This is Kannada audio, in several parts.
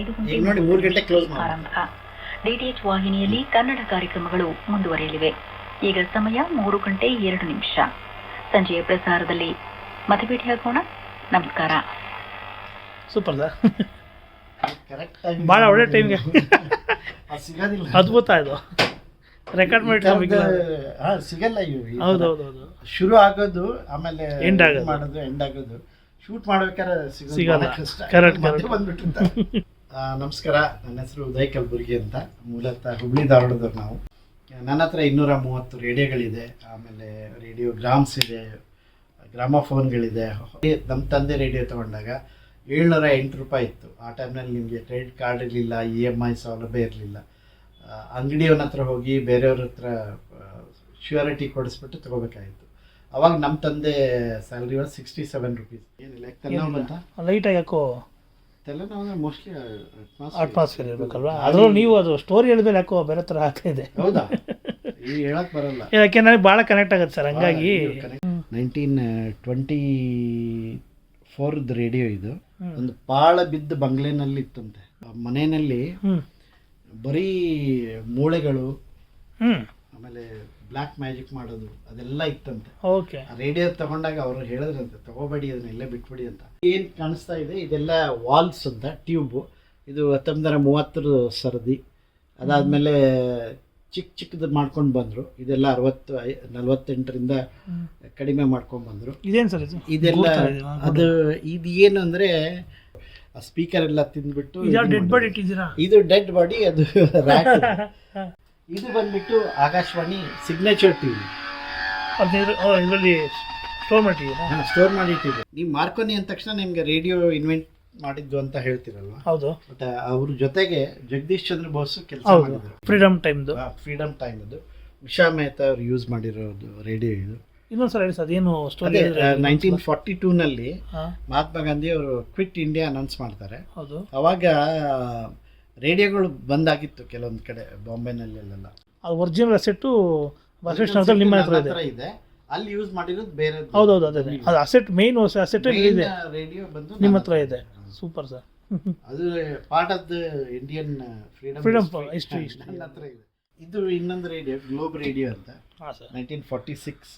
ಐದು ಗಂಟೆ ಈಗ ನೋಡಿ ಮೂರು ಗಂಟೆ ಆರಂಭ. ಡಿಟಿಎಚ್ ವಾಹಿನಿಯಲ್ಲಿ ಕನ್ನಡ ಕಾರ್ಯಕ್ರಮಗಳು ಮುಂದುವರಿಯಲಿವೆ. ಈಗ ಸಮಯ ಮೂರು ಗಂಟೆ ಎರಡು ನಿಮಿಷ. ಸಂಜೆಯ ಪ್ರಸಾರದಲ್ಲಿ ಮತ್ತೆ ಭೇಟಿಯಾಗೋಣ ನಮಸ್ಕಾರ. Super sir. ಕರೆಕ್ಟ್ ಭಾಳ ಒಳ್ಳೆ ಟೈಮ್ಗೆ ಅದ್ಭುತ ಇದು. ರೆಕಾರ್ಡ್ ಮಾಡಿ ಹಾ ಸಿಗಲ್ಲ ಇವು. ಹೌದು ಹೌದು ಹೌದು ಶುರು ಆಗೋದು ಆಮೇಲೆ ಎಂಡ್ ಆಗೋದು. ಮಾಡೋದು ಎಂಡ್ ಆಗೋದು. ಶೂಟ್ ಮಾಡ್ಬೇಕಾದ್ರೆ ಸಿಗೋದು ಸಿಗಲ್ಲ. ಕರೆಕ್ಟ್ ಕಷ್ಟ. ನಮಸ್ಕಾರ. ನನ್ನ ಹೆಸರು ಉದಯ್ ಕಲಬುರ್ಗಿ ಅಂತ. ಮೂಲತಃ ಹುಬ್ಳಿ ಧಾರವಾಡದವ್ರು ನಾವು. ನನ್ನ ಹತ್ರ ಇನ್ನೂರ ಮೂವತ್ತು ರೇಡಿಯೋಗಳಿದೆ. ಆಮೇಲೆ ರೇಡಿಯೋ ಗ್ರಾಮ್ಸ್ ಇದೆ, ಗ್ರಾಮಫೋನ್ಗಳಿದೆ. ನಮ್ಮ ತಂದೆ ರೇಡಿಯೋ ತಗೊಂಡಾಗ ಏಳ್ನೂರ ಎಂಟು ರೂಪಾಯಿ ಇತ್ತು. ಆ ಟೈಮ್ನಲ್ಲಿ ನಿಮಗೆ ಕ್ರೆಡಿಟ್ ಕಾರ್ಡ್ ಇರಲಿಲ್ಲ, ಇ ಎಂ ಐ ಸೌಲಭ್ಯ ಇರಲಿಲ್ಲ. ಅಂಗಡಿಯವನ ಹತ್ರ ಹೋಗಿ ಬೇರೆಯವ್ರ ಹತ್ರ ಶ್ಯೂರಿಟಿ ಕೊಡಿಸ್ಬಿಟ್ಟು ತಗೋಬೇಕಾಗಿತ್ತು. ಅವಾಗ ನಮ್ಮ ತಂದೆ ಸ್ಯಾಲ್ರಿ ಸಿಕ್ಸ್ಟಿ ಸೆವೆನ್ ರುಪೀಸ್ ಏನಿಲ್ಲ ಲೈಟಾಗಿ ಯಾಕೋ ಅಟ್ಮಾಸ್ಫಿಯರ್ ಇರಬೇಕಲ್ವಾ? ಅದರಲ್ಲೂ ನೀವು ಅದು ಸ್ಟೋರಿ ಹೇಳಿದ್ರೆ ಯಾಕೋ ಬೇರೆ ಥರ ಆಗ್ತಿದೆ ಹೌದಾ? ಈಗ ಹೇಳಕ್ ಬರಲ್ಲ. ಯಾಕೆ ನನಗೆ ಭಾಳ ಕನೆಕ್ಟ್ ಆಗುತ್ತೆ ಸರ್ ಹಂಗಾಗಿ. ನೈನ್ಟೀನ್ ಟ್ವೆಂಟಿ ಫೋರ್ದ್ ರೇಡಿಯೋ ಇದು. ಒಂದು ಪಾಳ ಬಿದ್ದ ಬಂಗ್ಲೆನಲ್ಲಿ ಇತ್ತಂತೆ. ಆ ಮನೆಯಲ್ಲಿ ಬರೀ ಮೂಳೆಗಳು ಹ್ಞೂ ಆಮೇಲೆ ಬ್ಲ್ಯಾಕ್ ಮ್ಯಾಜಿಕ್ ಮಾಡೋದು ಅದೆಲ್ಲ ಇತ್ತಂತೆ. ಓಕೆ ರೇಡಿಯೋ ತಗೊಂಡಾಗ ಅವರು ಹೇಳಿದ್ರಂತೆ ತಗೋಬೇಡಿ ಅದನ್ನೆಲ್ಲ ಬಿಟ್ಬಿಡಿ ಅಂತ. ಏನು ಕಾಣಿಸ್ತಾ ಇದೆ? ಇದೆಲ್ಲ ವಾಲ್ಸ್ ಅಂತ ಟ್ಯೂಬ್ ಇದು ಹತ್ತೊಂಬತ್ತರ ಮೂವತ್ತರ ಸರದಿ. ಅದಾದಮೇಲೆ ಚಿಕ್ಕ ಚಿಕ್ಕದು ಮಾಡ್ಕೊಂಡು ಬಂದರು. ಇದೆಲ್ಲ ಅರವತ್ತು ನಲವತ್ತೆಂಟರಿಂದ ಕಡಿಮೆ ಮಾಡ್ಕೊಂಡು ಬಂದರು. ಇದೇನು ಸರ್ ಇದು? ಇದೆಲ್ಲ ಅದು ಇದು ಏನು ಅಂದರೆ ಸ್ಪೀಕರ್ ಎಲ್ಲ ತಿಂದ್ಬಿಟ್ಟು ಇದು ಡೆಡ್ ಬಾಡಿ ಮಾಡೋದು. ಇದು ಡೆಡ್ ಬಾಡಿ ಅದು. ಇದು ಬಂದ್ಬಿಟ್ಟು ಆಕಾಶವಾಣಿ ಸಿಗ್ನೇಚರ್ ಟಿವಿ ವಿ ಇದರಲ್ಲಿ ಸ್ಟೋರ್ ಮಾಡಿದ್ದೀರಾ? ಸ್ಟೋರ್ ಮಾಡಿಟ್ಟಿದೆ ನೀವು ಮಾರ್ಕೋನಿ ಅಂದ ತಕ್ಷಣ ನಿಮಗೆ ರೇಡಿಯೋ ಇನ್ವೆಂಟ್ ಮಾಡಿದ್ದು ಅಂತ ಹೇಳ್ತಿರಲ್ವಾ? ಹೌದು. ಬಟ್ ಅವ್ರ ಜೊತೆಗೆ ಜಗದೀಶ್ ಚಂದ್ರ ಬೋಸ್ ಕೆಲಸ ಹೌದು. ಮಾಡಿದ್ರು. ಫ್ರೀಡಮ್ ಟೈಮ್ದು ಫ್ರೀಡಮ್ ಟೈಮ್ ಅದು ಉಷಾ ಮೆಹ್ತಾ ಅವ್ರು ಯೂಸ್ ಮಾಡಿರೋದು ರೇಡಿಯೋ ಇದು. ಇನ್ನೊಂದು ಸಲ ಹೇಳಿ ಸರ್ ಅದೇನು ಸ್ಟೋರಿ ನೈನ್ಟೀನ್ ಫಾರ್ಟಿ ಟೂನಲ್ಲಿ ಮಹಾತ್ಮ ಗಾಂಧಿ ಅವರು ಕ್ವಿಟ್ ಇಂಡಿಯಾ ಅನೌನ್ಸ್ ಮಾಡ್ತಾರೆ. ಹೌದು. ಅವಾಗ ರೇಡಿಯೋಗಳು ಬಂದಾಗಿತ್ತು ಕೆಲವೊಂದು ಕಡೆ ಬಾಂಬೆನಲ್ಲೆಲ್ಲ ಅದು ಒರಿಜಿನಲ್ ಅಸೆಟ್ಟು ಬಸವೇಶ್ವರದಲ್ಲಿ ನಿಮ್ಮ ಹತ್ರ ಇದೆ. ಇದೆ. ಅಲ್ಲಿ ಯೂಸ್ ಮಾಡಿರೋದು ಬೇರೆ ಹೌದು ಹೌದು ಅದೇ ಅದು. ಅಸೆಟ್ ಮೇನ್ ಅಸೆಟ್ ಇದೆ. ರೇಡಿಯೋ ಬಂದು ನಿಮ್ಮ ಹತ್ರ ಇದೆ. Super sir. ಅದು part of the Indian freedom freedom history. ನನ್ನ ಹತ್ರ ಇದೆ. ಇದು ಇನ್ನೊಂದು ರೇಡಿಯೋ ಗ್ಲೋಬ್ ರೇಡಿಯೋ ಅಂತ. Nineteen forty six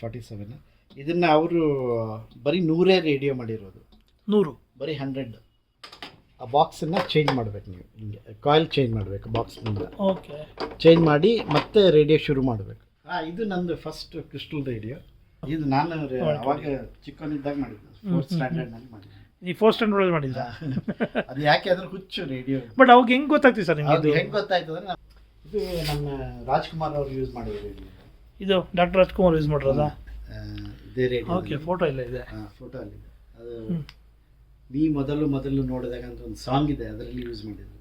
forty seven ಇದನ್ನ ಅವರು ಬರೀ ನೂರೇ ರೇಡಿಯೋ ಮಾಡಿರೋದು. ನೂರು. ಬರೀ ಹಂಡ್ರೆಡ್ ಆ ಬಾಕ್ಸನ್ನ ಚೇಂಜ್ ಮಾಡ್ಬೇಕು ನೀವು. ಹಿಂಗೆ ಕಾಯಿಲ್ ಚೇಂಜ್ ಮಾಡಬೇಕು ಬಾಕ್ಸ್ನಿಂದ ಓಕೆ ಚೇಂಜ್ ಮಾಡಿ ಮತ್ತೆ ರೇಡಿಯೋ ಶುರು ಮಾಡಬೇಕು. ಹಾಂ ಇದು ನಂದು ಫಸ್ಟ್ ಕ್ರಿಸ್ಟಲ್ ರೇಡಿಯೋ ಇದು ನಾನು ರೆ- ಅವಾಗ ಚಿಕ್ಕವನಿದ್ದಾಗ ಮಾಡಿದ್ದು. ಫೋರ್ತ್ ಸ್ಟ್ಯಾಂಡರ್ಡ್ನಲ್ಲಿ ಮಾಡಿದ್ದೆ. ಈ ಫೋರ್ ಸ್ಟ್ಯಾಂಡರ್ಡ್ ಮಾಡಿದ್ದ ಅದು ಯಾಕೆ ಅದ್ರ ಹುಚ್ಚು ರೇಡಿಯೋ ಬಟ್ ಅವಾಗ ಹೆಂಗ್ ಗೊತ್ತಾಗ್ತಿದೆ ಸರ್ ನಿಮಗೆ ಅದು ಇದು? ಹೆಂಗೆ ಗೊತ್ತಾಯ್ತು ಅಂದ್ರೆ ನಾ- ಇದು ನಮ್ಮ ರಾಜ್ಕುಮಾರ್ ಅವರು ಯೂಸ್ ಮಾಡಿದ್ರು ರೇಡಿಯೋ ಇದು ಡಾಕ್ಟರ್ ರಾಜ್ಕುಮಾರ್ ಯೂಸ್ ಮಾಡಿರೋದಾ? ಇದೇ ರೇಡಿಯೋ ಓಕೆ ಫೋಟೋ ಇಲ್ಲ ಇದೆ. ಫೋಟೋ ಅಲ್ಲಿದೆ ಅದು. ನೀ ಮೊದಲು ಮೊದಲು ನೋಡಿದಾಗ ಅಂತ ಒಂದು ಸಾಂಗ್ ಇದೆ ಅದರಲ್ಲಿ ಯೂಸ್ ಮಾಡಿದ್ದು.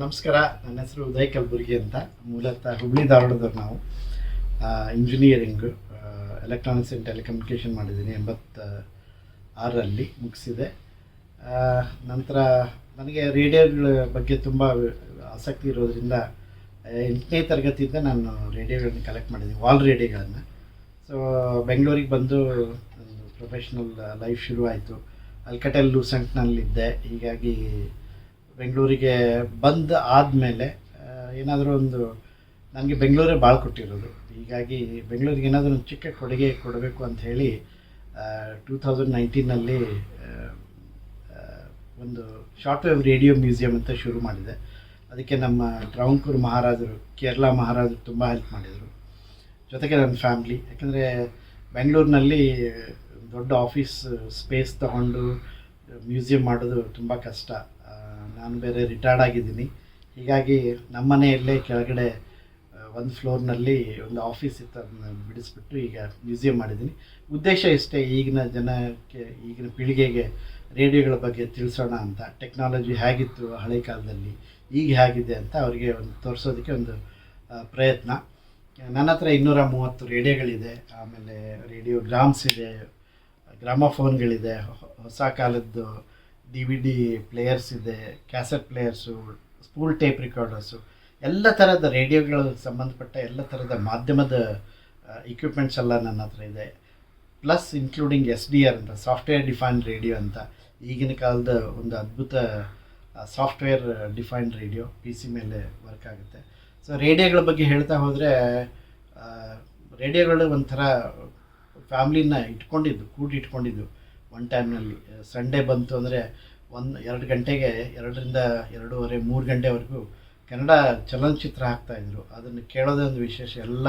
ನಮಸ್ಕಾರ. ನನ್ನ ಹೆಸರು ಉದಯ್ ಕಲಬುರ್ಗಿ ಅಂತ. ಮೂಲತಃ ಹುಬ್ಳಿ ಧಾರವಾಡದವ್ರು ನಾವು. ಇಂಜಿನಿಯರಿಂಗು ಎಲೆಕ್ಟ್ರಾನಿಕ್ಸ್ ಆ್ಯಂಡ್ ಟೆಲಿಕಮ್ಯುನಿಕೇಷನ್ ಮಾಡಿದ್ದೀನಿ ಎಂಬತ್ತ ಆರರಲ್ಲಿ ಮುಗಿಸಿದೆ ನಂತರ ನನಗೆ ರೇಡಿಯೋಗಳ ಬಗ್ಗೆ ತುಂಬ ಆಸಕ್ತಿ ಇರೋದ್ರಿಂದ, ಎಂಟನೇ ತರಗತಿಯಿಂದ ನಾನು ರೇಡಿಯೋಗಳನ್ನು ಕಲೆಕ್ಟ್ ಮಾಡಿದ್ದೀನಿ, ವಾಲ್ ರೇಡಿಯೋಗಳನ್ನು. ಸೊ ಬೆಂಗಳೂರಿಗೆ ಬಂದು ಪ್ರೊಫೆಷ್ನಲ್ ಲೈಫ್ ಶುರುವಾಯಿತು. ಅಲ್ಕಟೆಲ್ ಲೂಸೆಂಟ್ನಲ್ಲಿದ್ದೆ ಹೀಗಾಗಿ ಬೆಂಗಳೂರಿಗೆ ಬಂದು ಆದಮೇಲೆ ಏನಾದರೂ ಒಂದು, ನನಗೆ ಬೆಂಗಳೂರೇ ಭಾಳ ಕೊಟ್ಟಿರೋದು. ಹೀಗಾಗಿ ಬೆಂಗಳೂರಿಗೆ ಏನಾದರೂ ಒಂದು ಚಿಕ್ಕ ಕೊಡುಗೆ ಕೊಡಬೇಕು ಅಂತ ಹೇಳಿ ಟೂ ತೌಸಂಡ್ ನೈನ್ಟೀನಲ್ಲಿ ಒಂದು ಶಾರ್ಟ್ ವೇವ್ ರೇಡಿಯೋ ಮ್ಯೂಸಿಯಂ ಅಂತ ಶುರು ಮಾಡಿದೆ. ಅದಕ್ಕೆ ನಮ್ಮ ಟ್ರಾವಂಕೂರ್ ಮಹಾರಾಜರು, ಕೇರಳ ಮಹಾರಾಜರು ತುಂಬ ಹೆಲ್ಪ್ ಮಾಡಿದರು. ಜೊತೆಗೆ ನನ್ನ ಫ್ಯಾಮ್ಲಿ ಯಾಕಂದರೆ ಬೆಂಗಳೂರಿನಲ್ಲಿ ದೊಡ್ಡ ಆಫೀಸ್ ಸ್ಪೇಸ್ ತಗೊಂಡು ಮ್ಯೂಸಿಯಂ ಮಾಡೋದು ತುಂಬ ಕಷ್ಟ. ನಾನು ಬೇರೆ ರಿಟೈರ್ಡ್ ಆಗಿದ್ದೀನಿ. ಹೀಗಾಗಿ ನಮ್ಮ ಮನೆಯಲ್ಲೇ ಕೆಳಗಡೆ ಒಂದು ಫ್ಲೋರ್ನಲ್ಲಿ ಒಂದು ಆಫೀಸ್ ಇತ್ತು ಅದನ್ನ ಬಿಡಿಸ್ಬಿಟ್ಟು ಈಗ ಮ್ಯೂಸಿಯಂ ಮಾಡಿದ್ದೀನಿ. ಉದ್ದೇಶ ಇಷ್ಟೇ, ಈಗಿನ ಜನಕ್ಕೆ, ಈಗಿನ ಪೀಳಿಗೆಗೆ ರೇಡಿಯೋಗಳ ಬಗ್ಗೆ ತಿಳಿಸೋಣ ಅಂತ. ಟೆಕ್ನಾಲಜಿ ಹೇಗಿತ್ತು ಹಳೆ ಕಾಲದಲ್ಲಿ, ಈಗ ಹೇಗಿದೆ ಅಂತ ಅವರಿಗೆ ಒಂದು ತೋರಿಸೋದಕ್ಕೆ ಒಂದು ಪ್ರಯತ್ನ. ನನ್ನ ಹತ್ರ ಇನ್ನೂರ ಮೂವತ್ತು ರೇಡಿಯೋಗಳಿದೆ. ಆಮೇಲೆ ರೇಡಿಯೋ ಗ್ರಾಮ್ಸ್ ಇದೆ ಗ್ರಾಮಫೋನ್ಗಳಿದೆ, ಹೊಸ ಕಾಲದ್ದು ಡಿ ವಿ ಡಿ ಪ್ಲೇಯರ್ಸ್ ಇದೆ cassette players spool tape recorders ಎಲ್ಲ ಥರದ ರೇಡಿಯೋಗಳು ಸಂಬಂಧಪಟ್ಟ ಎಲ್ಲ ಥರದ ಮಾಧ್ಯಮದ ಇಕ್ವಿಪ್ಮೆಂಟ್ಸ್ ಎಲ್ಲ ನನ್ನ ಹತ್ರ ಇದೆ. Plus including S D R ಅಂತ ಸಾಫ್ಟ್ವೇರ್ ಡಿಫೈನ್ಡ್ ರೇಡಿಯೋ ಅಂತ. ಈಗಿನ ಕಾಲದ ಒಂದು ಅದ್ಭುತ software defined radio P C ಮೇಲೆ ವರ್ಕ್ ಆಗುತ್ತೆ. ಸೊ ರೇಡಿಯೋಗಳ ಬಗ್ಗೆ ಹೇಳ್ತಾ ಹೋದರೆ ರೇಡಿಯೋಗಳು ಒಂಥರ ಫ್ಯಾಮ್ಲಿನ ಇಟ್ಕೊಂಡಿದ್ದು ಕೂಡಿ ಇಟ್ಕೊಂಡಿದ್ದು ಒನ್ ಟೈಮ್ನಲ್ಲಿ ಸಂಡೇ ಬಂತು ಅಂದರೆ ಒಂದು, ಎರಡು ಗಂಟೆಗೆ, ಎರಡರಿಂದ ಎರಡೂವರೆ, ಮೂರು ಗಂಟೆವರೆಗೂ ಕನ್ನಡ ಚಲನಚಿತ್ರ ಹಾಕ್ತಾಯಿದ್ರು ಅದನ್ನು ಕೇಳೋದೇ ಒಂದು ವಿಶೇಷ. ಎಲ್ಲ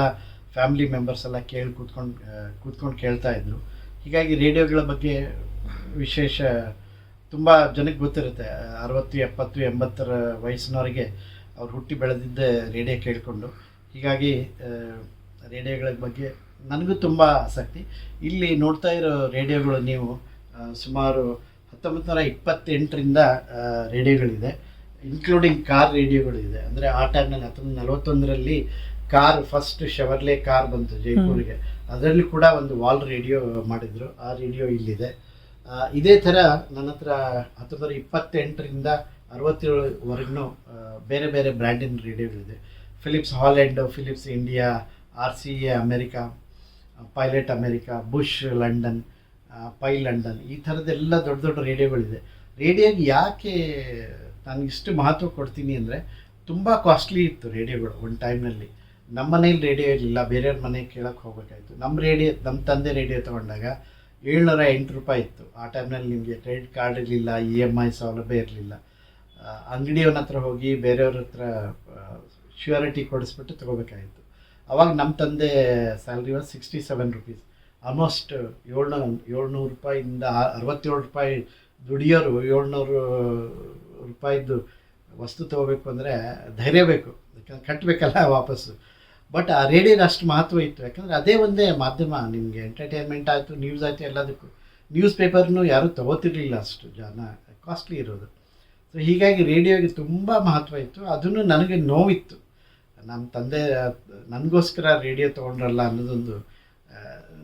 ಫ್ಯಾಮಿಲಿ ಮೆಂಬರ್ಸ್ ಎಲ್ಲ ಕೇಳಿ ಕೂತ್ಕೊಂಡು ಕೂತ್ಕೊಂಡು ಕೇಳ್ತಾ ಇದ್ರು. ಹೀಗಾಗಿ ರೇಡಿಯೋಗಳ ಬಗ್ಗೆ ವಿಶೇಷ ತುಂಬ ಜನಕ್ಕೆ ಗೊತ್ತಿರುತ್ತೆ. ಅರವತ್ತು, ಎಪ್ಪತ್ತು, ಎಂಬತ್ತರ ವಯಸ್ಸಿನವರಿಗೆ ಅವ್ರು ಹುಟ್ಟಿ ಬೆಳೆದಿದ್ದೆ ರೇಡಿಯೋ ಕೇಳಿಕೊಂಡು. ಹೀಗಾಗಿ ರೇಡಿಯೋಗಳ ಬಗ್ಗೆ ನನಗೂ ತುಂಬ ಆಸಕ್ತಿ. ಇಲ್ಲಿ ನೋಡ್ತಾ ಇರೋ ರೇಡಿಯೋಗಳು ನೀವು ಸುಮಾರು ಹತ್ತೊಂಬತ್ತು ನೂರ ಇಪ್ಪತ್ತೆಂಟರಿಂದ ರೇಡಿಯೋಗಳಿದೆ. Including car ರೇಡಿಯೋಗಳಿದೆ. ಅಂದರೆ ಆ ಟೈಮ್ನಲ್ಲಿ ಹತ್ತೊಂಬತ್ತು ನಲವತ್ತೊಂದರಲ್ಲಿ ಕಾರ್ ಫಸ್ಟ್ ಶವರ್ಲೆ ಕಾರ್ ಬಂತು ಜೈಪುರಿಗೆ. ಅದರಲ್ಲಿ ಕೂಡ ಒಂದು ವಾಲ್ ರೇಡಿಯೋ ಮಾಡಿದರು. ಆ ರೇಡಿಯೋ ಇಲ್ಲಿದೆ. ಇದೇ ಥರ ನನ್ನ ಹತ್ರ ಹತ್ತೊಂಬತ್ತು ನೂರ ಇಪ್ಪತ್ತೆಂಟರಿಂದ ಅರವತ್ತೇಳುವರೆಗೂ ಬೇರೆ ಬೇರೆ ಬ್ರ್ಯಾಂಡಿನ ರೇಡಿಯೋಗಳಿದೆ. Philips Holland Philips India R C A America pilot America Bush London Pye London, ಈ ಥರದ್ದೆಲ್ಲ ದೊಡ್ಡ ದೊಡ್ಡ ರೇಡಿಯೋಗಳಿದೆ. ರೇಡಿಯೋಗೆ ಯಾಕೆ ನಾನು ಇಷ್ಟು ಮಹತ್ವ ಕೊಡ್ತೀನಿ ಅಂದರೆ ತುಂಬ ಕಾಸ್ಟ್ಲಿ ಇತ್ತು ರೇಡಿಯೋಗಳು ಒಂದು ಟೈಮ್ನಲ್ಲಿ ನಮ್ಮ ಮನೇಲಿ ರೇಡಿಯೋ ಇರಲಿಲ್ಲ, ಬೇರೆಯವ್ರ ಮನೆಗೆ ಕೇಳೋಕ್ಕೆ ಹೋಗಬೇಕಾಯಿತು. ನಮ್ಮ ರೇಡಿಯೋ, ನಮ್ಮ ತಂದೆ ರೇಡಿಯೋ ತೊಗೊಂಡಾಗ ಏಳ್ನೂರ ಎಂಟು ರೂಪಾಯಿ ಇತ್ತು. ಆ ಟೈಮ್ನಲ್ಲಿ ನಿಮಗೆ ಕ್ರೆಡಿಟ್ ಕಾರ್ಡ್ ಇರಲಿಲ್ಲ ಇ ಎಂ ಐ ಸೌಲಭ್ಯ ಇರಲಿಲ್ಲ. ಅಂಗಡಿಯವನ ಹತ್ರ ಹೋಗಿ ಬೇರೆಯವ್ರ ಹತ್ರ ಶ್ಯೂರಿಟಿ ಕೊಡಿಸ್ಬಿಟ್ಟು ತೊಗೋಬೇಕಾಗಿತ್ತು ಅವಾಗ ನಮ್ಮ ತಂದೆ salary was sixty seven rupees almost ಏಳ್ನೂರು ಏಳ್ನೂರು ರೂಪಾಯಿಂದ ಅರವತ್ತೇಳು ರೂಪಾಯಿ ದುಡಿಯೋರು ಏಳ್ನೂರು ರೂಪಾಯಿದ್ದು ವಸ್ತು ತೊಗೋಬೇಕು ಅಂದರೆ ಧೈರ್ಯ ಬೇಕು. ಯಾಕಂದ್ರೆ ಕಟ್ಟಬೇಕಲ್ಲ ವಾಪಸ್ಸು. ಬಟ್ ಆ ರೇಡಿಯೋಗೆ ಅಷ್ಟು ಮಹತ್ವ ಇತ್ತು. ಯಾಕಂದರೆ ಅದೇ ಒಂದೇ ಮಾಧ್ಯಮ. ನಿಮಗೆ ಎಂಟರ್ಟೈನ್ಮೆಂಟ್ ಆಯಿತು ನ್ಯೂಸ್ ಆಯಿತು, ಎಲ್ಲದಕ್ಕೂ. ನ್ಯೂಸ್ ಪೇಪರ್ನೂ ಯಾರೂ ತಗೋತಿರ್ಲಿಲ್ಲ ಅಷ್ಟು ಜನ. ಕಾಸ್ಟ್ಲಿ ಇರೋದು. ಸೊ ಹೀಗಾಗಿ ರೇಡಿಯೋಗೆ ತುಂಬ ಮಹತ್ವ ಇತ್ತು. ಅದನ್ನು ನನಗೆ ನೋವಿತ್ತು. ನಮ್ಮ ತಂದೆ ನನಗೋಸ್ಕರ ರೇಡಿಯೋ ತೊಗೊಂಡ್ರಲ್ಲ ಅನ್ನೋದೊಂದು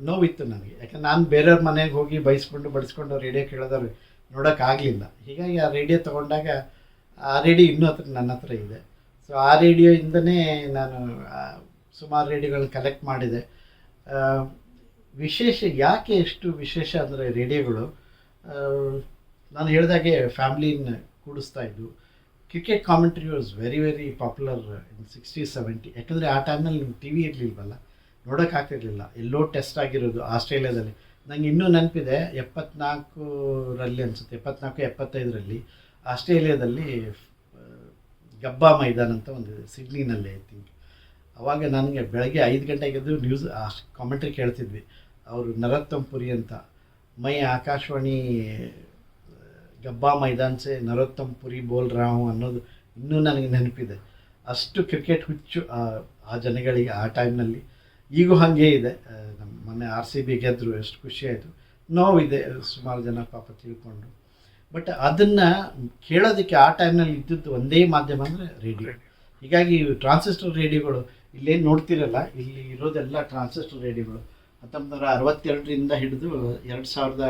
ನೋವಿತ್ತು ನನಗೆ. ಯಾಕಂದ್ರೆ ನಾನು ಬೇರೆಯವ್ರ ಮನೆಗೆ ಹೋಗಿ ಬೈಸ್ಕೊಂಡು ಬಡಿಸ್ಕೊಂಡು ರೇಡಿಯೋ ಕೇಳೋದವ್ರು ನೋಡೋಕ್ಕಾಗಲಿಲ್ಲ ಹೀಗಾಗಿ ಆ ರೇಡಿಯೋ ತೊಗೊಂಡಾಗ ಆ ರೇಡಿಯೋ ಇನ್ನೂ ಹತ್ರ ನನ್ನ ಹತ್ರ ಇದೆ. ಸೊ ಆ ರೇಡಿಯೋಯಿಂದನೇ ನಾನು ಸುಮಾರು ರೇಡಿಯೋಗಳನ್ನ ಕಲೆಕ್ಟ್ ಮಾಡಿದೆ. ವಿಶೇಷ ಯಾಕೆ ಎಷ್ಟು ವಿಶೇಷ ಅಂದರೆ ರೇಡಿಯೋಗಳು? ನಾನು ಹೇಳಿದಾಗೆ ಫ್ಯಾಮ್ಲಿನ ಕೂಡಿಸ್ತಾ ಇದ್ದು, cricket commentary was very very popular in sixty seventy. ಯಾಕಂದರೆ ಆ ಟೈಮ್ನಲ್ಲಿ ಟಿ ವಿ ಇರಲಿಲ್ವಲ್ಲ. ನೋಡೋಕ್ಕಾಗ್ತಿರ್ಲಿಲ್ಲ ಎಲ್ಲೋ ಟೆಸ್ಟ್ ಆಗಿರೋದು ಆಸ್ಟ್ರೇಲಿಯಾದಲ್ಲಿ. ನಂಗೆ ಇನ್ನೂ ನೆನಪಿದೆ, ಎಪ್ಪತ್ನಾಲ್ಕರಲ್ಲಿ ಅನಿಸುತ್ತೆ, ಎಪ್ಪತ್ನಾಲ್ಕು, ಎಪ್ಪತ್ತೈದರಲ್ಲಿ ಆಸ್ಟ್ರೇಲಿಯಾದಲ್ಲಿ ಗಬ್ಬಾ ಮೈದಾನ ಅಂತ ಒಂದು ಸಿಡ್ನಿನಲ್ಲಿ ಐ ಥಿಂಕ್. ಅವಾಗ ನನಗೆ ಬೆಳಗ್ಗೆ ಐದು ಗಂಟೆಗೆ ಎದ್ದು ನ್ಯೂಸ್ ಕಾಮೆಂಟ್ರಿ ಕೇಳ್ತಿದ್ವಿ. ಅವರು ನರೋತ್ತಮ್ ಪುರಿ ಅಂತ. ಮೈ ಆಕಾಶವಾಣಿ ಗಬ್ಬಾ ಮೈದಾನ್ ಸೆ ನರೋತ್ತಮ್ ಪುರಿ ಬೋಲ್ ರಾವ್ ಅನ್ನೋದು ಇನ್ನೂ ನನಗೆ ನೆನಪಿದೆ. ಅಷ್ಟು ಕ್ರಿಕೆಟ್ ಹುಚ್ಚು, ಆ ಜನಗಳಿಗೆ ಆ ಟೈಮ್ನಲ್ಲಿ ಈಗೂ ಹಾಗೆ ಇದೆ. ನಮ್ಮ ಮೊನ್ನೆ ಆರ್ ಸಿ ಬಿ ಗೆದ್ದರು ಎಷ್ಟು ಖುಷಿ ಆಯಿತು. ನೋವಿದೆ ಸುಮಾರು ಜನ ಪಾಪ ತಿಳ್ಕೊಂಡು. ಬಟ್ ಅದನ್ನು ಕೇಳೋದಕ್ಕೆ ಆ ಟೈಮ್ನಲ್ಲಿ ಇದ್ದದ್ದು ಒಂದೇ ಮಾಧ್ಯಮ ಅಂದರೆ ರೇಡಿಯೋ. ಹೀಗಾಗಿ ಟ್ರಾನ್ಸಿಸ್ಟರ್ ರೇಡಿಯೋಗಳು ಇಲ್ಲೇನು ನೋಡ್ತಿರಲ್ಲ ಇಲ್ಲಿ ಇರೋದೆಲ್ಲ ಟ್ರಾನ್ಸಿಸ್ಟರ್ ರೇಡಿಯೋಗಳು. ಹತ್ತೊಂಬತ್ತು ನೂರ ಅರವತ್ತೆರಡರಿಂದ ಹಿಡಿದು ಎರಡು ಸಾವಿರದ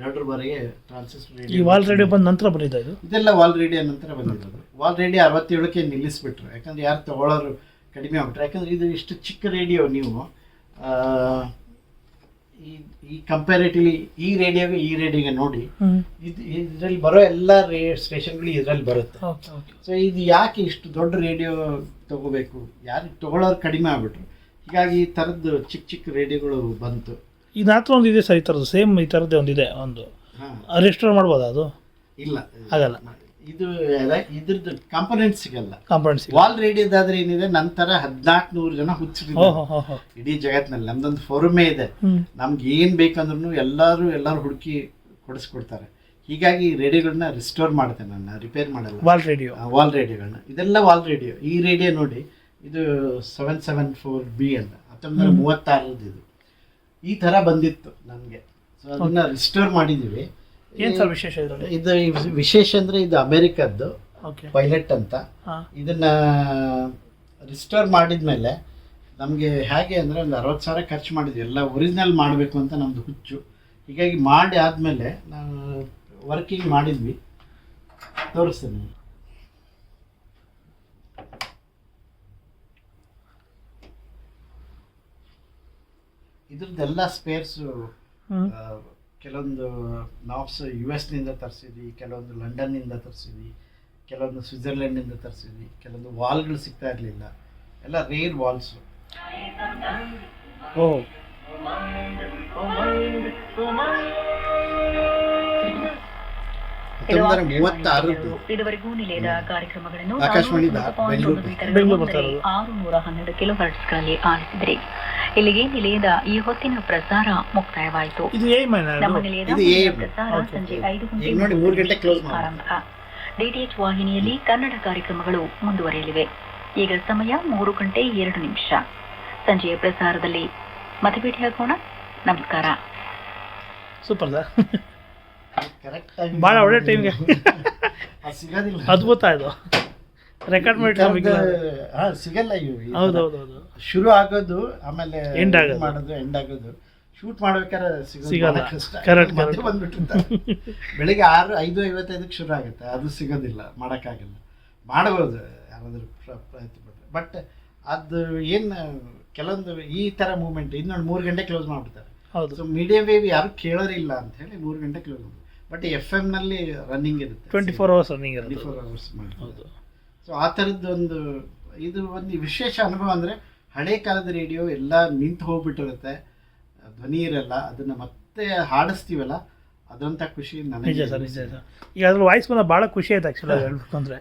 ಎರಡರವರೆಗೆ ಟ್ರಾನ್ಸಿಸ್ಟರ್ ರೇಡಿಯೋ ವಾಲ್ ರೇಡಿಯೋ ಬಂದ ನಂತರ ಬಂದಿದ್ದು ಇದು ಇದೆಲ್ಲ ವಾಲ್ ರೇಡಿಯೋ ನಂತರ ಬಂದಿರೋದು. ವಾಲ್ ರೇಡಿಯೋ ಅರವತ್ತೇಳಕ್ಕೆ ನಿಲ್ಲಿಸ್ಬಿಟ್ರು. ಯಾಕಂದ್ರೆ ಯಾರು ತಗೊಳ್ಳೋರು ಕಡಿಮೆ ಆಗ್ಬಿಟ್ರೆ. ಯಾಕಂದರೆ ಇದು ಇಷ್ಟು ಚಿಕ್ಕ ರೇಡಿಯೋ ನೀವು. ಈ ಈ ಕಂಪ್ಯಾರಿಟಿವ್ಲಿ ಈ ರೇಡಿಯೋಗೆ ಈ ರೇಡಿಯೋಗೆ ನೋಡಿ ಇದು ಇದರಲ್ಲಿ ಬರೋ ಎಲ್ಲ ರೇ ಸ್ಟೇಷನ್ಗಳು ಇದರಲ್ಲಿ ಬರುತ್ತೆ. ಸೊ ಇದು ಯಾಕೆ ಇಷ್ಟು ದೊಡ್ಡ ರೇಡಿಯೋ ತಗೋಬೇಕು? ಯಾರು ತಗೊಳ್ಳೋರು ಕಡಿಮೆ ಆಗ್ಬಿಟ್ರು. ಹೀಗಾಗಿ ಈ ಥರದ್ದು ಚಿಕ್ಕ ಚಿಕ್ಕ ರೇಡಿಯೋಗಳು ಬಂತು. ಈ ಹತ್ರ ಒಂದು ಇದೆ ಸರ್ ಈ ಥರದ್ದು ಸೇಮ್ ಈ ಥರದ್ದೇ ಒಂದಿದೆ ಒಂದು. ಹಾಂ. ರಿಸ್ಟೋರ್ ಮಾಡ್ಬೋದಾ ಅದು? ಇಲ್ಲ. ಆಗಲ್ಲ. ಇದು ಇದ್ರದ್ದು ಕಾಂಪೊನೆಂಟ್ ಸಿಗಲ್ಲ. ಕಾಂಪೌಂಡ್ಸ್ ವಾಲ್ ರೇಡಿಯೋದಾದ್ರೆ ಏನಿದೆ? ನಂತರ ಹದಿನಾಲ್ಕು ನೂರು ಜನ ಹುಚ್ಚಿದ್ರು ಇಡೀ ಜಗತ್ತಿನಲ್ಲಿ ನಮ್ದೊಂದು ಫೋರಮೇ ಇದೆ. ನಮ್ಗೆ ಏನು ಬೇಕಂದ್ರೂ ಎಲ್ಲರೂ ಎಲ್ಲರೂ ಹುಡುಕಿ ಕೊಡಿಸ್ಕೊಡ್ತಾರೆ. ಹೀಗಾಗಿ ರೇಡಿಯೋಗಳನ್ನ ರಿಸ್ಟೋರ್ ಮಾಡ್ತೇನೆ ನಾನು ರಿಪೇರ್ ಮಾಡಲ್ಲ. ವಾಲ್ ರೇಡಿಯೋ ವಾಲ್ ರೇಡಿಯೋಗಳನ್ನ ಇದೆಲ್ಲ ವಾಲ್ ರೇಡಿಯೋ ಈ ರೇಡಿಯೋ ನೋಡಿ ಇದು ಸೆವೆನ್ ಸೆವೆನ್ ಫೋರ್ ಬಿ ಅಂತ ಹತ್ತೊಂಬತ್ತು ನೂರ ಮೂವತ್ತಾರದ್ದು ಇದು. ಈ ಥರ ಬಂದಿತ್ತು ನನಗೆ. ಸೊ ಅದನ್ನ ರಿಸ್ಟೋರ್ ಮಾಡಿದ್ದೀವಿ ಏನು ಸರ್ ವಿಶೇಷ ಇದರಲ್ಲಿ? ಇದು ವಿಶೇಷ ಅಂದ್ರೆ ಇದು ಅಮೆರಿಕದ್ದು ಓಕೆ. ಪೈಲಟ್ ಅಂತ. ಹಾಂ. ಇದನ್ನ ರಿಸ್ಟೋರ್ ಮಾಡಿದ್ಮೇಲೆ ನಮಗೆ ಹೇಗೆ ಅಂದ್ರೆ ಒಂದು ಅರವತ್ತು ಸಾವಿರ ಖರ್ಚು ಮಾಡಿದ್ವಿ. ಎಲ್ಲ ಒರಿಜಿನಲ್ ಮಾಡಬೇಕು ಅಂತ ನಮ್ದು ಹುಚ್ಚು. ಹೀಗಾಗಿ ಮಾಡಿ ಆದಮೇಲೆ ನಾವು ವರ್ಕಿಂಗ್ ಮಾಡಿದ್ವಿ. ತೋರಿಸ್ತೇನೆ. ಇದ್ರದ್ದೆಲ್ಲ ಸ್ಪೇರ್ಸು ಹ್ಮ್. ಕೆಲವೊಂದು ನಾಪ್ಸ್ ಯು ಎಸ್ನಿಂದ ತರಿಸಿದ್ವಿ ಕೆಲವೊಂದು ಲಂಡನ್ನಿಂದ ತರಿಸಿದ್ವಿ ಕೆಲವೊಂದು ಸ್ವಿಟ್ಜರ್ಲೆಂಡಿಂದ ತರಿಸಿದ್ವಿ ಕೆಲವೊಂದು ವಾಲ್ಗಳು ಸಿಗ್ತಾ ಇರಲಿಲ್ಲ. ಎಲ್ಲ ರೇರ್ ವಾಲ್ಸು ಓ. ಇದುವರೆಗೂ ನಿಲಯದ ಕಾರ್ಯಕ್ರಮಗಳನ್ನು ಆಕಾಶವಾಣಿ ಬೆಂಗಳೂರು. ಆರು ನೂರ ಹನ್ನೆರಡು ಕಿಲೋ ಹರ್ಟ್ಸ್ಗಳಲ್ಲಿ ಆಲಿಸಿದ್ರಿ. ಇಲ್ಲಿಗೆ ನಿಲಯದ ಈ ಹೊತ್ತಿನ ಪ್ರಸಾರ ಮುಕ್ತಾಯವಾಯಿತು. ನಮ್ಮ ನಿಲಯದ ಪ್ರಸಾರ ಸಂಜೆ ಐದು ಗಂಟೆ. ಆರಂಭ ಡಿಟಿಎಚ್ ವಾಹಿನಿಯಲ್ಲಿ ಕನ್ನಡ ಕಾರ್ಯಕ್ರಮಗಳು ಮುಂದುವರಿಯಲಿವೆ. ಈಗ ಸಮಯ ಮೂರು ಗಂಟೆ ಎರಡು ನಿಮಿಷ. ಸಂಜೆಯ ಪ್ರಸಾರದಲ್ಲಿ ಮತ್ತೆ ಭೇಟಿಯಾಗೋಣ ನಮಸ್ಕಾರ ಸೂಪರ್ ಸರ್ ಕರೆಕ್ಟ್ ಭಾಳ ಒಳ್ಳೆ ಟೈಮ್ಗೆ ಅದ್ಭುತ ಇದು ರೆಕಾರ್ಡ್ ಮಾಡಿ ಹಾ ಸಿಗಲ್ಲ ಇವು ಈ ಥರ. ಹೌದು ಹೌದು ಹೌದು. ಶುರು ಆಗೋದು ಆಮೇಲೆ ಎಂಡ್ ಇದು ಆಗೋದು. ಮಾಡೋದು ಎಂಡ್ ಆಗೋದು. ಶೂಟ್ ಮಾಡ್ಬೇಕಾದ್ರೆ ಸಿಗೋದು ಸಿಗಲ್ಲ. ಬಹಳ ಕಷ್ಟ Correct, ಮಧ್ಯೆ correct. ಬಂದ್ಬಿಟ್ಟಿರ್ತಾರೆ ಬೆಳಿಗ್ಗೆ ಆರು ಐದು ಐವತ್ತೈದಕ್ಕೆ ಶುರು ಆಗುತ್ತೆ. ಅದು ಸಿಗೋದಿಲ್ಲ ಮಾಡೋಕ್ಕಾಗಲ್ಲ. ಮಾಡ್ಬೋದು ಯಾರಾದರೂ ಪ್ರಯತ್ನ ಪಟ್ಟರೆ ಬಟ್ ಅದು ಏನು ಕೆಲವೊಂದು ಈ ಥರ ಮೂಮೆಂಟ್ ಇನ್ನೊಂದು ಮೂರು ಗಂಟೆ ಕ್ಲೋಸ್ ಮಾಡ್ಬಿಡ್ತಾರೆ. ಹೌದು. ಸೊ ಮೀಡಿಯಂ ವೇವ್ ಯಾರು ಕೇಳೋರಿಲ್ಲ ಅಂತ ಹೇಳಿ ಮೂರು ಗಂಟೆ ಕ್ಲೋಸ್ ಬಟ್ ಎಫ್ ಎಮ್ನಲ್ಲಿ ರನ್ನಿಂಗ್ ಇರುತ್ತೆ twenty four hours running twenty ಇರೋದು ಫೋರ್ ಅವರ್ಸ್ ಮಾಡಿ ಹೌದು. ಸೊ ಆ ಥರದ್ದು ಒಂದು ಇದು ಒಂದು ವಿಶೇಷ ಅನುಭವ ಅಂದರೆ ಹಳೆ ಕಾಲದ ರೇಡಿಯೋ ಎಲ್ಲ ನಿಂತು ಹೋಗ್ಬಿಟ್ಟಿರುತ್ತೆ. ಧ್ವನಿ ಇರಲ್ಲ ಅದನ್ನು ಮತ್ತೆ ಹಾಡಿಸ್ತೀವಲ್ಲ ಅದೊಂಥ ಖುಷಿ ನನಗೆ. ನಿಜ ಸರ್ ನಿಜ ಸರ್. ಈಗ ಅದ್ರ ವಾಯ್ಸ್ ಬಂದ ಭಾಳ ಖುಷಿ ಆಯ್ತು ಆ್ಯಕ್ಚುಲಿ ಹೇಳ್ಬೇಕು ಅಂದರೆ.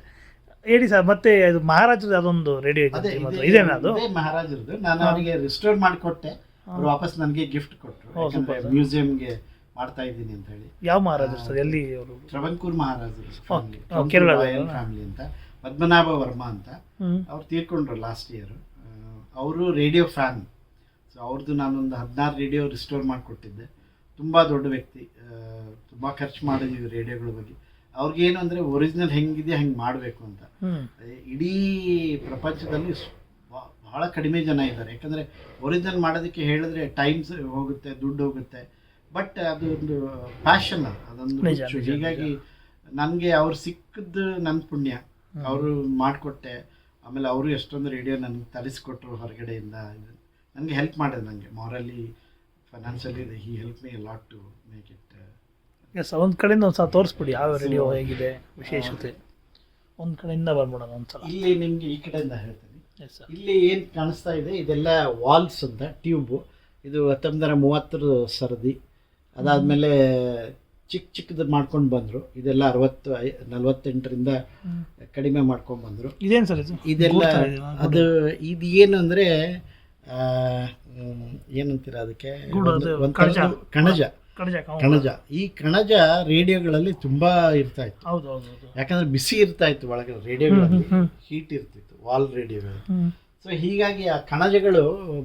ಹೇಳಿ ಸರ್ ಮತ್ತೆ ಅದು ಮಹಾರಾಜರದ್ದು ಅದೊಂದು ರೇಡಿಯೋ ಇದೆ ಇದೇನಾ ಅದು? ಮಹಾರಾಜರದ್ದು. ನಾನು. ಅವರಿಗೆ ರಿಸ್ಟೋರ್ ಮಾಡಿಕೊಟ್ಟೆ. ಅವರು ವಾಪಸ್ ನನಗೆ ಗಿಫ್ಟ್ ಕೊಟ್ಟರು. ಮ್ಯೂಸಿಯಂಗೆ ಮಾಡ್ತಾ ಇದ್ದೀನಿ ಅಂತ ಹೇಳಿ. ಯಾವ ಮಹಾರಾಜರು ಸರ್? ಎಲ್ಲಿ ಅವರು? ತ್ರವನ್ಕೂರ್ ಮಹಾರಾಜರು ಫ್ಯಾಮಿಲಿ ಅಂತ. ಪದ್ಮನಾಭ ವರ್ಮಾ ಅಂತ. ಅವ್ರು ತೀರ್ಕೊಂಡ್ರು ಲಾಸ್ಟ್ ಇಯರ್ ಅವರು ರೇಡಿಯೋ ಫ್ಯಾನ್ ಸೊ ಅವ್ರದ್ದು ನಾನೊಂದು ಹದಿನಾರು ರೇಡಿಯೋ ರಿಸ್ಟೋರ್ ಮಾಡಿಕೊಟ್ಟಿದ್ದೆ. ತುಂಬ ದೊಡ್ಡ ವ್ಯಕ್ತಿ. ತುಂಬ ಖರ್ಚು ಮಾಡಿದ್ವಿ ರೇಡಿಯೋಗಳ ಬಗ್ಗೆ. ಅವ್ರಿಗೇನು ಅಂದರೆ ಒರಿಜಿನಲ್ ಹೆಂಗಿದೆ ಹೆಂಗೆ ಮಾಡಬೇಕು ಅಂತ. ಇಡೀ ಪ್ರಪಂಚದಲ್ಲಿ ಬಹಳ ಕಡಿಮೆ ಜನ ಇದ್ದಾರೆ. ಯಾಕಂದರೆ ಒರಿಜಿನಲ್ ಮಾಡೋದಕ್ಕೆ ಹೇಳಿದ್ರೆ ಟೈಮ್ಸ್ ಹೋಗುತ್ತೆ ದುಡ್ಡು ಹೋಗುತ್ತೆ. ಬಟ್ ಅದು ಒಂದು ಪ್ಯಾಷನ್ ಅದೊಂದು ಹೀಗಾಗಿ ನನಗೆ ಅವ್ರು ಸಿಕ್ಕಿದ್ದು ನನ್ನ ಪುಣ್ಯ. ಅವರು ಮಾಡಿಕೊಟ್ಟೆ. ಆಮೇಲೆ ಅವರು ಎಷ್ಟೊಂದು ರೇಡಿಯೋ ನನಗೆ ತರಿಸ್ಕೊಟ್ರು ಹೊರಗಡೆಯಿಂದ. ನನಗೆ ಹೆಲ್ಪ್ ಮಾಡಿದೆ ನನಗೆ morally financially he help me lot to make it as ಒಂದು ಕಡೆಯಿಂದ ಒಂದು ಸಲ ತೋರಿಸ್ಬಿಡಿ ಯಾವ ರೇಡಿಯೋ ಹೇಗಿದೆ ವಿಶೇಷತೆ. ಒಂದು ಕಡೆಯಿಂದ ಒಂದು ಸಲ ಇಲ್ಲಿ ನಿಮಗೆ ಈ ಕಡೆಯಿಂದ ಹೇಳ್ತೀನಿ. ಎಸ್ ಇಲ್ಲಿ ಏನು ಕಾಣಿಸ್ತಾ ಇದೆ ಇದೆಲ್ಲ ವಾಲ್ಸ್ ಅಂತ ಟ್ಯೂಬು. ಇದು ಹತ್ತೊಂಬತ್ತರ ಮೂವತ್ತರ ಸರದಿ. ಅದಾದಮೇಲೆ ಚಿಕ್ಕ ಚಿಕ್ಕದು ಮಾಡ್ಕೊಂಡು ಬಂದರು. ಇದೆಲ್ಲ ಅರವತ್ತು ನಲವತ್ತೆಂಟರಿಂದ ಕಡಿಮೆ ಮಾಡ್ಕೊಂಡು ಬಂದರು. ಇದೇನು ಸರ್ ಇದು? ಇದೆಲ್ಲ. ಅದು ಇದು ಏನು ಅಂದರೆ ಏನಂತೀರ ಅದಕ್ಕೆ? ಕಣಜ. ಕಣಜ. ಈ ಕಣಜ ರೇಡಿಯೋಗಳಲ್ಲಿ ತುಂಬ ಇರ್ತಾ ಇತ್ತು. ಯಾಕಂದ್ರೆ ಬಿಸಿ ಇರ್ತಾ ಇತ್ತು ಒಳಗೆ ರೇಡಿಯೋಗಳಲ್ಲಿ. ಹೀಟ್ ಇರ್ತಿತ್ತು ವಾಲ್ ರೇಡಿಯೋಗಳು. ಸೊ ಹೀಗಾಗಿ ಆ ಕಣಜಗಳು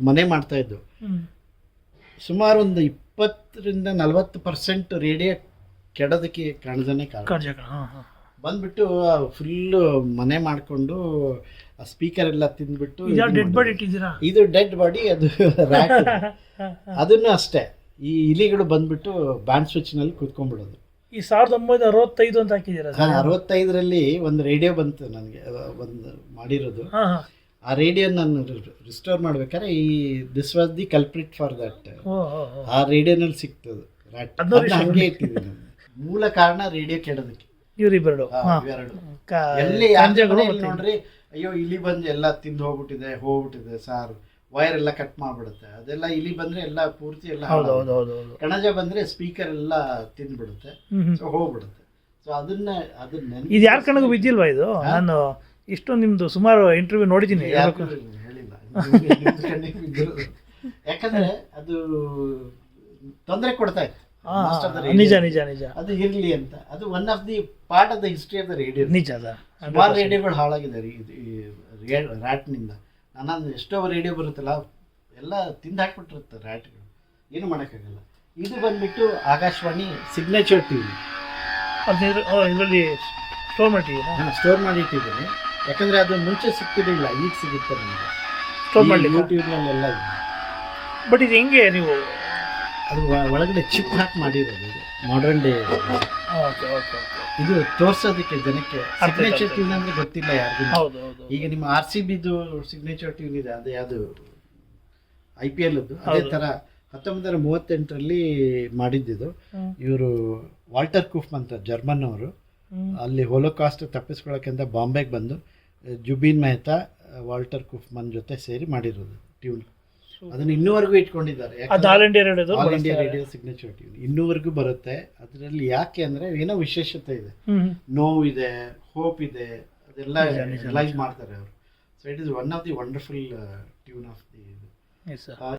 ಮನೆ ಮಾಡ್ತಾ ಇದ್ವು ಸುಮಾರು ಒಂದು ಇಪ್ಪತ್ತರಿಂದ ನಲವತ್ತು ಪರ್ಸೆಂಟ್ ರೇಡಿಯೋ ಕೆಡೋದಕ್ಕೆ ಕಣಜನೇ ಕಾರಣ. ಕಣಜ ಹಾಂ ಹಾಂ. ಬಂದ್ಬಿಟ್ಟು ಫುಲ್ಲು ಮನೆ ಮಾಡಿಕೊಂಡು ಸ್ಪೀಕರ್ ಎಲ್ಲ ತಿಂದ್ಬಿಟ್ಟು ಇದು ಡೆಡ್ ಬಾಡಿ. ಇಟ್ಟಿದ್ದೀರಾ? ಇದು ಡೆಡ್ ಬಾಡಿ ಅದು. ಅದನ್ನು ಅಷ್ಟೇ. ಈ ಇಲಿಗಳು ಬಂದ್ಬಿಟ್ಟು ಬ್ಯಾಂಡ್ ಸ್ವಿಚ್ನಲ್ಲಿ ಕೂತ್ಕೊಂಡ್ಬಿಡೋದು. ಈ ಸಾವಿರದ ಒಂಬೈನೂರ ಅರವತ್ತೈದು ಅಂತ ಹಾಕಿದ್ದೀರಾ ಸರ್? ಅರವತ್ತೈದರಲ್ಲಿ ಒಂದು ರೇಡಿಯೋ ಬಂತು ನನಗೆ ಒಂದು ಮಾಡಿರೋದು. ಹಾಂ ಹಾಂ. ಆ ರೇಡಿಯೋ ನಾನು ರಿಸ್ಟೋರ್ ಮಾಡ್ಬೇಕಾದ್ರೆ ಈ this was the culprit for that oh oh oh. ಆ ರೇಡಿಯೋನಲ್ಲಿ ಸಿಕ್ತು ಅದು ಅದನ್ನ ಅದನ್ನ ಹಂಗೆ ಇಟ್ಟಿದ್ದೀನಿ ನಾನು. ಮೂಲ ಕಾರಣ ರೇಡಿಯೋ ಕೇಳೋದಕ್ಕೆ. ಇವರಿಬ್ಬರು ಎಲ್ಲಿ ನೋಡ್ರಿ ಅಯ್ಯೋ ಇಲಿ ಬಂದು ಎಲ್ಲ ತಿಂದು ಹೋಗ್ಬಿಟ್ಟಿದೆ ಹೋಗ್ಬಿಟ್ಟಿದೆ ಸಾರ್. ವೈರ್ ಎಲ್ಲ ಕಟ್ ಮಾಡ್ಬಿಡುತ್ತೆ. ಅದೆಲ್ಲ ಇಲಿ ಬಂದ್ರೆ ಎಲ್ಲ ಪೂರ್ತಿ ಎಲ್ಲ ಹೌದು ಹೌದು ಹೌದು ಹೌದು. ಕಣಜ ಬಂದ್ರೆ ಸ್ಪೀಕರ್ ಎಲ್ಲ ತಿಂದ್ಬಿಡುತ್ತೆ. ಸೊ ಹೋಗ್ಬಿಡುತ್ತೆ. ಸೊ ಅದನ್ನ ಅದನ್ನ ಇದು ಯಾರ ಕಣಗೂ ಬಿದ್ದಿಲ್ವಾ ಇದು? ನಾನು ಇಷ್ಟೊಂದು ನಿಮ್ದು ಸುಮಾರು ಇಂಟರ್ವ್ಯೂ ನೋಡಿದ್ದೀನಿ ಹೇಳಿಲ್ಲ. ಯಾಕಂದ್ರೆ ಅದು ತೊಂದರೆ ಕೊಡ್ತಾ ಇತ್ತು. ನಿಜ ನಿಜ ನಿಜ. ಅದು ಇರಲಿ ಅಂತ. ಅದು one of the part of the history of the radio ನಿಜ ಅದ ಸುಮಾರು ರೇಡಿಯೋಗಳು ಹಾಳಾಗಿದೆ ರ್ಯಾಟ್ನಿಂದ ನಾನು ಎಷ್ಟೋ ರೇಡಿಯೋ ಬರುತ್ತಲ್ಲ ಎಲ್ಲ ತಿಂದು ಹಾಕ್ಬಿಟ್ಟಿರುತ್ತೆ ರ್ಯಾಟ್ಗಳು ಏನು ಮಾಡೋಕ್ಕಾಗಲ್ಲ. ಇದು ಬಂದ್ಬಿಟ್ಟು ಆಕಾಶವಾಣಿ ಸಿಗ್ನೇಚರ್ ಟಿ ವಿ ಇದರಲ್ಲಿ ಸ್ಟೋರ್ ಮಾಡಿದ್ದೀರಾ ನಾನು ಸ್ಟೋರ್ ಮಾಡಿ ಇಟ್ಟಿದ್ದೀನಿ ಯಾಕಂದರೆ ಅದು ಮುಂಚೆ ಸಿಗ್ತಿರಲಿಲ್ಲ ಈಗ ಸಿಗುತ್ತೆ ನನಗೆ ಸ್ಟೋರ್ ಮಾಡಿ ಯೂಟ್ಯೂಬ್ನಲ್ಲೆಲ್ಲ ಇದೆ. ಬಟ್ ಇದು ಹೆಂಗೆ ನೀವು ಅದು ಒಳಗಡೆ ಚಿಪ್ ಹಾಕಿ ಮಾಡಿರೋದು ಇದು ಮಾಡರ್ನ್ ಡೇ ಓಕೆ ಇದು ತೋರ್ಸೋದಕ್ಕೆ ಜನಕ್ಕೆ ಸಿಗ್ನೇಚರ್ ಟ್ಯೂನ್ ಅಂದ್ರೆ ಗೊತ್ತಿಲ್ಲ ಯಾರು ಈಗ ನಿಮ್ಮ ಆರ್ ಸಿ ಬಿದು ಸಿಗ್ನೇಚರ್ ಟ್ಯೂನ್ ಇದೆ ಅದು ಯಾವುದು? ಐ ಪಿ ಎಲ್ ಅದೇ ತರ ಹತ್ತೊಂಬತ್ತರ ಹತ್ತೊಂಬತ್ತು ನೂರ ಮೂವತ್ತೆಂಟರಲ್ಲಿ ಮಾಡಿದ್ದಿದ್ದು. ಇವರು ವಾಲ್ಟರ್ ಕೂಫ್ ಅಂತ ಜರ್ಮನ್ ಅವರು. ಅಲ್ಲಿ ಅಲ್ಲಿ ಹೋಲೋಕಾಸ್ಟ್ ತಪ್ಪಿಸ್ಕೊಳ್ಳೋಕ್ಕಿಂತ ಬಾಂಬೆಗೆ ಬಂದು ಜುಬೀನ್ ಮೆಹ್ತಾ ವಾಲ್ಟರ್ ಕುಫ್ಮನ್ ಜೊತೆ ಸೇರಿ ಮಾಡಿರೋದು ಟ್ಯೂನ್ ಅದನ್ನು ಇನ್ನೂವರೆಗೂ ಇಟ್ಕೊಂಡಿದ್ದಾರೆ. ಅದು all India ರೇಡಿಯೋದು all India radio signature tune ಇನ್ನೂವರೆಗೂ ಬರುತ್ತೆ. ಅದರಲ್ಲಿ ಯಾಕೆ ಅಂದ್ರೆ ಏನೋ ವಿಶೇಷತೆ ಇದೆ. ನೋವ್ ನೋವು ಇದೆ ಹೋಪ್ ಇದೆ ಅದೆಲ್ಲ ಮಾಡ್ತಾರೆ ಅವರು. So it is one of the wonderful tune of the